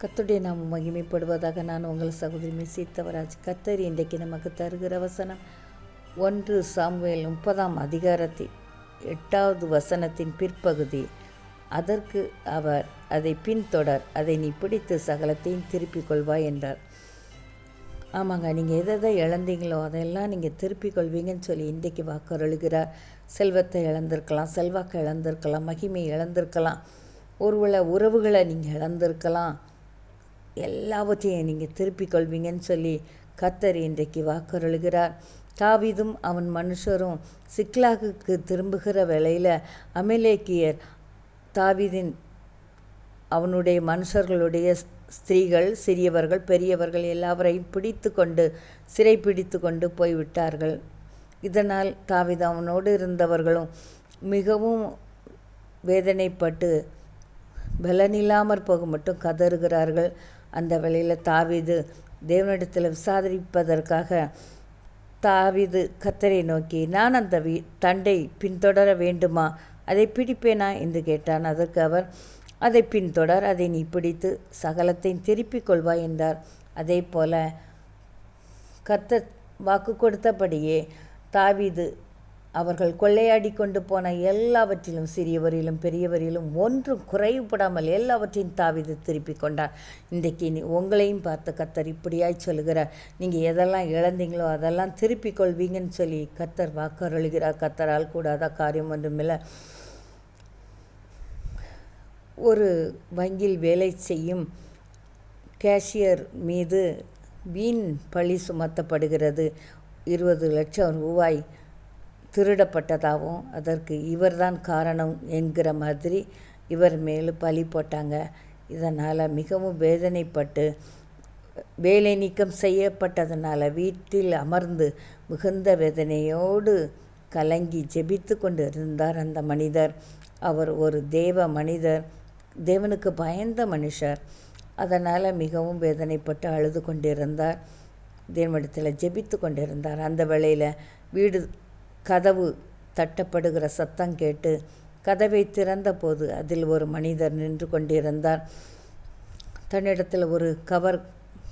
கத்துடைய நாம் மகிமைப்படுவதாக நான் உங்கள் சகோதரி சீத்தவராஜ் கத்தர் இன்றைக்கு நமக்கு தருகிற வசனம் ஒன்று சாமுவேல் முப்பதாம் அதிகாரத்தை எட்டாவது வசனத்தின் பிற்பகுதி. அதற்கு அவர் அதை பின்தொடர் அதை நீ பிடித்து சகலத்தையும் திருப்பிக் கொள்வாய் என்றார். ஆமாங்க நீங்கள் எதை எதை இழந்தீங்களோ அதையெல்லாம் நீங்கள் திருப்பிக் கொள்வீங்கன்னு சொல்லி இன்றைக்கு வாக்கருளுகிறார் செல்வத்தை இழந்திருக்கலாம் செல்வாக்கை இழந்திருக்கலாம் மகிமை இழந்திருக்கலாம். ஒருவேளை உறவுகளை நீங்கள் இழந்திருக்கலாம். எல்லாவற்றையும் நீங்கள் திருப்பிக் கொள்வீங்கன்னு சொல்லி கத்தர் இன்றைக்கு வாக்கருளுகிறார் தாவிதும் அவன் மனுஷரும் சிக்லாகுக்கு திரும்புகிற வேளையில் அமலேக்கியர் தாவிதின் அவனுடைய மனுஷர்களுடைய ஸ்திரீகள் சிறியவர்கள் பெரியவர்கள் எல்லாவரையும் பிடித்து கொண்டு சிறை பிடித்து கொண்டு போய்விட்டார்கள் இதனால் தாவித அவனோடு இருந்தவர்களும் மிகவும் வேதனைப்பட்டு பலனில்லாமற் போக மட்டும் கதறுகிறார்கள். அந்த வேளையில் தாவிது தேவனிடத்தில் விசாரிப்பதற்காக தாவிது கத்தரை நோக்கி நான் அந்த வீ தண்டை பின்தொடர வேண்டுமா? அதை பிடிப்பேனா? என்று கேட்டான். அதற்கு அவர் அதை பின்தொடர் அதை நீ பிடித்து சகலத்தையும் திருப்பிக் கொள்வாய் என்றார். அதே போல கர்த்த வாக்கு கொடுத்தபடியே தாவிது அவர்கள் கொள்ளையாடி கொண்டு போன எல்லாவற்றிலும் சிறியவரிலும் பெரியவரிலும் ஒன்றும் குறைவுபடாமல் எல்லாவற்றையும் தாவிது திருப்பி கொண்டார் இன்றைக்கு நீ உங்களையும் பார்த்து கத்தர் இப்படியாய் சொல்லுகிறார். நீங்கள் எதெல்லாம் இழந்தீங்களோ அதெல்லாம் திருப்பிக் கொள்வீங்கன்னு சொல்லி கத்தர் வாக்கருளுகிறார் கத்தரால் கூடாத காரியம் ஒன்றுமில்லை. ஒரு வங்கியில் வேலை செய்யும் கேஷியர் மீது வீண் பழி சுமத்தப்படுகிறது. இருபது லட்சம் ரூபாய் திருடப்பட்டதாகவும் அதற்கு இவர்தான் காரணம் என்கிற மாதிரி இவர் மேல் பழி போட்டாங்க. இதனால் மிகவும் வேதனைப்பட்டு வேலை நீக்கம் செய்யப்பட்டதனால் வீட்டில் அமர்ந்து மிகுந்த வேதனையோடு கலங்கி ஜெபித்து கொண்டு இருந்தார் அந்த மனிதர். அவர் ஒரு தேவ மனிதர் தேவனுக்கு பயந்த மனுஷர். அதனால் மிகவும் வேதனைப்பட்டு அழுது கொண்டிருந்தார். தேவனிடத்தில் ஜெபித்து கொண்டிருந்தார். அந்த வேளையில் வீடு கதவு தட்டப்படுகிற சத்தம் கேட்டு கதவை திறந்தபோது அதில் ஒரு மனிதர் நின்று கொண்டிருந்தார். தன்னிடத்தில் ஒரு கவர்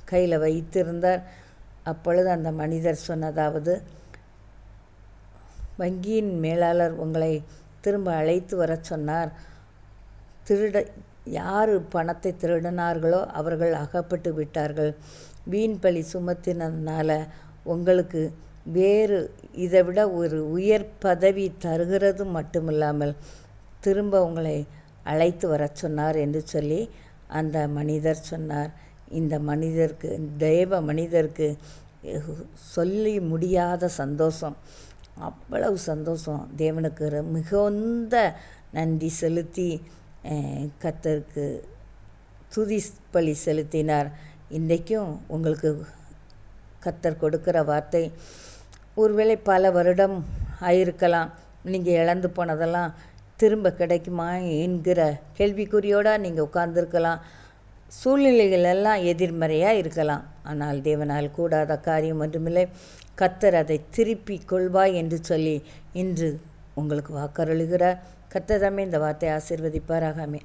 கையில் வைத்திருந்தார். அப்பொழுது அந்த மனிதர் சொன்னதாவது வங்கியின் மேலாளர் உங்களை திரும்ப அழைத்து வர சொன்னார். திருட யார் பணத்தை திருடினார்களோ அவர்கள் அகப்பட்டு விட்டார்கள். வீண் பழி சுமத்தினதுனால உங்களுக்கு வேறு இதை விட ஒரு உயர் பதவி தருகிறது மட்டுமில்லாமல் திரும்ப உங்களை அழைத்து வர சொன்னார் என்று சொல்லி அந்த மனிதர் சொன்னார். இந்த மனிதருக்கு தெய்வ மனிதருக்கு சொல்லி முடியாத சந்தோஷம். அவ்வளவு சந்தோஷம். தேவனுக்கு மிகுந்த நன்றி செலுத்தி கத்தருக்கு துதி பலி செலுத்தினார். இன்றைக்கும் உங்களுக்கு கத்தர் கொடுக்குற வார்த்தை ஒருவேளை பல வருடம் ஆயிருக்கலாம். நீங்கள் இழந்து போனதெல்லாம் திரும்ப கிடைக்குமா என்கிற கேள்விக்குறியோடு நீங்கள் உட்கார்ந்துருக்கலாம். சூழ்நிலைகள் எல்லாம் எதிர்மறையாக இருக்கலாம். ஆனால் தேவனால் கூடாத காரியம் ஒன்றுமில்லை. கத்தர் அதை திருப்பி கொள்வாய் என்று சொல்லி இன்று உங்களுக்கு வாக்கருளுகிறார். கத்ததாமே இந்த வார்த்தை ஆசிர்வதிப்பாராகாமே